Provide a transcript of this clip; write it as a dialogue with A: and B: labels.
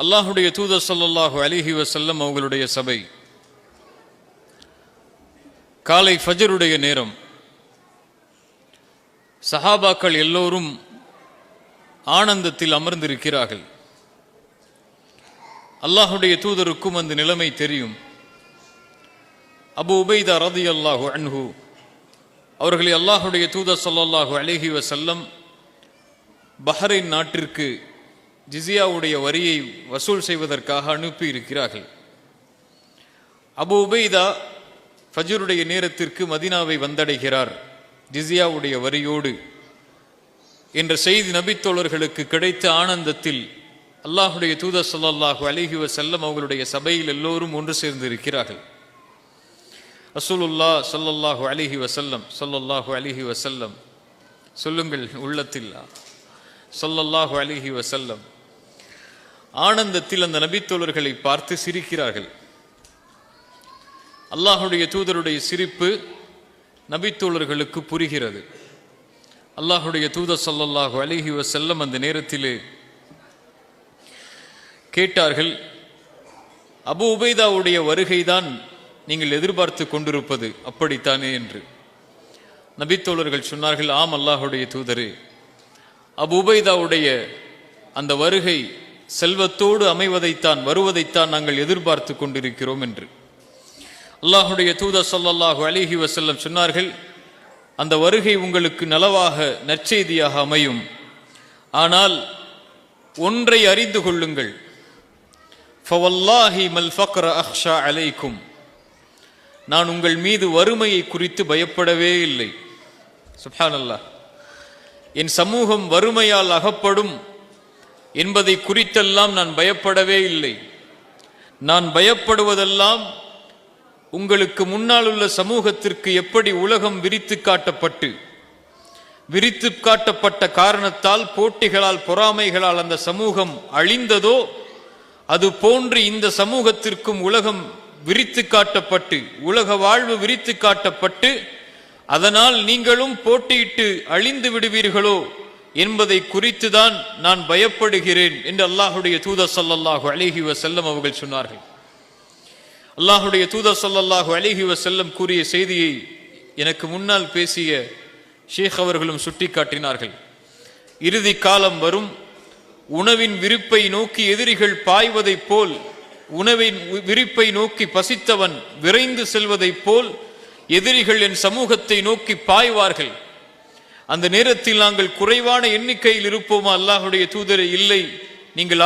A: அல்லாஹுடைய தூதர் ஸல்லல்லாஹு அலிஹி வசல்லம் அவங்களுடைய சபை. காலை ஃபஜருடைய நேரம். சஹாபாக்கள் எல்லோரும் ஆனந்தத்தில் அமர்ந்திருக்கிறார்கள். அல்லாஹுடைய தூதருக்கும் அந்த நிலைமை தெரியும். அபு உபைதா ரதி அல்லாஹு அன்ஹு அவர்களை அல்லாஹுடைய தூதர் ஸல்லல்லாஹு அலிஹி வசல்லம் பஹ்ரைன் நாட்டிற்கு ஜிசியாவுடைய வரியை வசூல் செய்வதற்காக அனுப்பி இருக்கிறார்கள் அபு உபைதா ஃபஜருடைய நேரத்திற்கு மதினாவை வந்தடைகிறார். ஜிசியாவுடைய வரியோடு என்ற செய்தி நபித்தோழர்களுக்கு கிடைத்த ஆனந்தத்தில் அல்லாஹுடைய தூத சொல்லாஹு அலைஹி வசல்லம் அவர்களுடைய சபையில் எல்லோரும் ஒன்று சேர்ந்து இருக்கிறார்கள் சொல்லல்லாஹு அலிஹி வசல்லம் சொல்லல்லாஹு அலிஹி வசல்லம் சொல்லுங்கள் உள்ளத்தில் சொல்லல்லாஹு அலைஹி வசல்லம் ஆனந்தத்தில் அந்த நபித்தோழர்களை பார்த்து சிரிக்கிறார்கள். அல்லாஹுடைய தூதருடைய சிரிப்பு நபித்தோழர்களுக்கு புரிகிறது. அல்லாஹுடைய தூதர் ஸல்லல்லாஹு அழகி செல்லம் அந்த நேரத்திலே கேட்டார்கள் அபு உபைதாவுடைய வருகைதான் நீங்கள் எதிர்பார்த்து கொண்டிருப்பது அப்படித்தானே? என்று. நபித்தோழர்கள் சொன்னார்கள் ஆம் அல்லாஹுடைய தூதரே அபு உபைதாவுடைய அந்த வருகை செல்வத்தோடு அமைவதைத்தான் வருவதைத்தான் நாங்கள் எதிர்பார்த்து கொண்டிருக்கிறோம் என்று. அல்லாஹுடைய தூத சொல்லல்லாஹு அலிஹி வசல்லம் சொன்னார்கள் அந்த வருகை உங்களுக்கு நலவாக நற்செய்தியாக அமையும். ஆனால் ஒன்றை அறிந்து கொள்ளுங்கள். ஃபவல்லாஹி மல் ஃபக்ர அஹ்ஷா அலைக்கும். நான் உங்கள் மீது வறுமையை குறித்து பயப்படவே இல்லை. சுப்ஹானல்லாஹ். என் சமூகம் வறுமையால் அகப்படும் என்பதை குறித்தெல்லாம் நான் பயப்படவே இல்லை. நான் பயப்படுவதெல்லாம் உங்களுக்கு முன்னால் உள்ள சமூகத்திற்கு எப்படி உலகம் விரித்து காட்டப்பட்டு விரித்து காட்டப்பட்ட காரணத்தால் போட்டிகளால் பொறாமைகளால் அந்த சமூகம் அழிந்ததோ அது போன்று இந்த சமூகத்திற்கும் உலகம் விரித்து காட்டப்பட்டு உலக வாழ்வு விரித்து காட்டப்பட்டு அதனால் நீங்களும் போட்டியிட்டு அழிந்து விடுவீர்களோ என்பதை குறித்துதான் நான் பயப்படுகிறேன் என்று அல்லாஹுடைய தூத ஸல்லல்லாஹு அலைஹி வசல்லம் அவர்கள் சொன்னார்கள். அல்லாஹுடைய தூத ஸல்லல்லாஹு அலைஹி வசல்லம் கூறிய செய்தியை எனக்கு முன்னால் பேசிய ஷேக் அவர்களும் சுட்டிக்காட்டினார்கள். இறுதி காலம் வரும் உணவின் விருப்பை நோக்கி எதிரிகள் பாய்வதைப் போல் உணவின் விரிப்பை நோக்கி பசித்தவன் விரைந்து செல்வதைப் போல் எதிரிகள் என் சமூகத்தை நோக்கி பாய்வார்கள். அந்த நேரத்தில் நாங்கள் குறைவான எண்ணிக்கையில் இருப்போமா? அல்லாஹுடைய தூதரை இல்லை. நீங்கள்